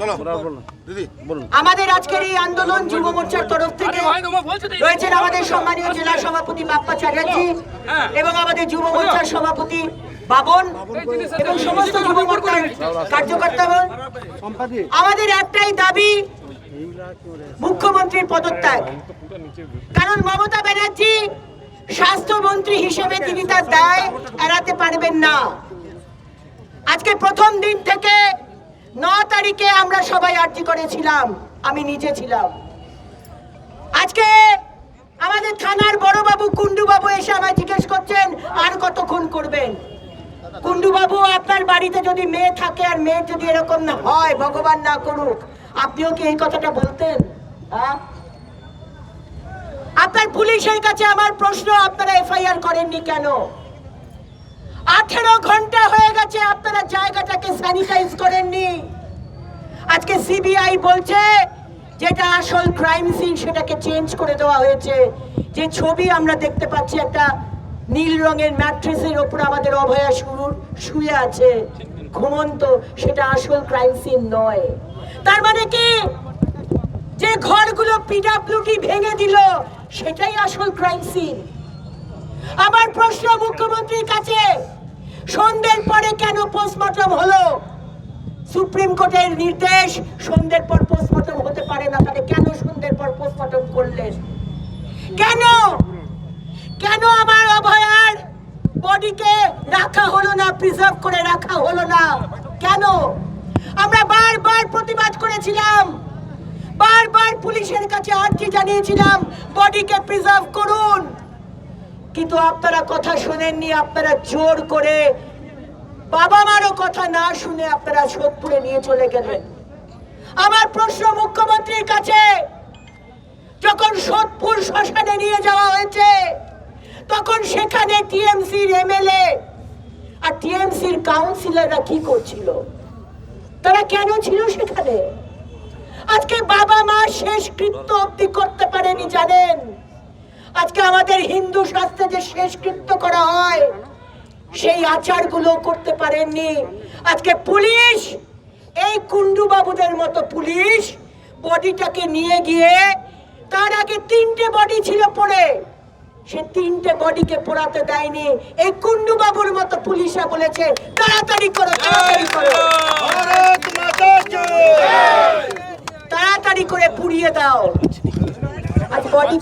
চলো। দিদি। বলুন আমাদের আজকের এই আন্দোলন যুব মোর্চার তরফ থেকে রয়েছেন আমাদের সম্মানীয় জেলা সভাপতি বাপ্পা চ্যাটার্জি এবং আমাদের যুব মোর্চার সভাপতি বাবন এবং সমস্ত যুব মোর্চার কার্যকর্তাগণ আমাদের একটাই দাবি মুখ্যমন্ত্রীর পদত্যাগ। কারণ মমতা ব্যানার্জি স্বাস্থ্যমন্ত্রী হিসেবে তিনি তার দায় এড়াতে পারবেন না। আজকে প্রথম দিন থেকে ন তারিখে আমরা সবাই আর্জি করেছিলাম, আমি নিজে ছিলাম। আজকে আমাদের থানার বড়বাবু কুন্ডুবাবু এসে আমায় জিজ্ঞেস করছেন, আর কতক্ষণ করবেন? কুন্ডুবাবু আপনার বাড়িতে যদি মেয়ে থাকে আর মেয়ে যদি এরকম না হয়, ভগবান না করুক, আপনিও কি এই কথাটা বলতেন? হ্যাঁ? আপনার পুলিশের কাছে আমার প্রশ্ন, আপনারা এফআইআর করেননি কেন? আঠেরো ঘণ্টা হয়ে গেছে আপনারা জায়গাটাকে স্যানিটাইজ করেননি। আজকে সিবিআই বলছে যেটা আসল ক্রাইম সিন সেটাকে চেঞ্জ করে দেওয়া হয়েছে। যে ছবি আমরা দেখতে পাচ্ছি একটা নীল রঙের ম্যাট্রেসের ওপর আমাদের অভয়া শুরু, শুয়ে আছে, ঘুমন্ত, সেটা আসল ক্রাইম সিন নয়। তার মানে কি? যে ঘরগুলো পিডাব্লিউডি ভেঙে দিল, সেটাই আসল ক্রাইম সিন আমার প্রশ্ন মুখ্যমন্ত্রীর কাছে, সন্ধ্যের পরে কেন পোস্টমর্টম হলো? সুপ্রিম কোর্টের নির্দেশ, সন্ধ্যের পর পোস্টমর্টম হতে পারে না, তাহলে কেন সন্ধ্যের পর পোস্টমর্টম করলেন কেন? কেন আমার অভয়ার বডিকে রাখা হলো না প্রিজার্ভ করে রাখা হলো না? কেন? আমরা বারবার প্রতিবাদ করেছিলাম। বারবার পুলিশের কাছে আর্জি জানিয়েছিলাম, বডিকে প্রিজার্ভ করুন। কিন্তু আপনারা কথা শোনেননি, আপনারা জোর করে বাবা মারও কথা না শুনে আপনারা সোদপুরে নিয়ে চলে গেলেন। আমার প্রশ্ন মুখ্যমন্ত্রীর কাছে, যখন সোদপুর শ্মশানে নিয়ে যাওয়া হয়েছে, তখন সেখানে টিএমসির এমএলএ আর টিএমসির কাউন্সিলররা কি করছিল? তারা কেন ছিল সেখানে? আজকে বাবা মা শেষ কৃত্য অব্দি করতে পারেনি, জানেন? আজকে আমাদের হিন্দু শাস্ত্রে যে শেষ কৃত্য করা হয় সেই আচারগুলো করতে পারেননি। আজকে পুলিশ এই কুন্ডু বাবুদের মতো পুলিশ বডিটাকে নিয়ে গিয়ে তার আগে তিনটে বডি ছিল পড়ে। সে তিনটে বডিকে পোড়াতে দেয়নি। এই কুন্ডু বাবুর মতো পুলিশরা বলেছে তাড়াতাড়ি করো তাড়াতাড়ি করো। তাড়াতাড়ি করে পুড়িয়ে দাও। আজ বডি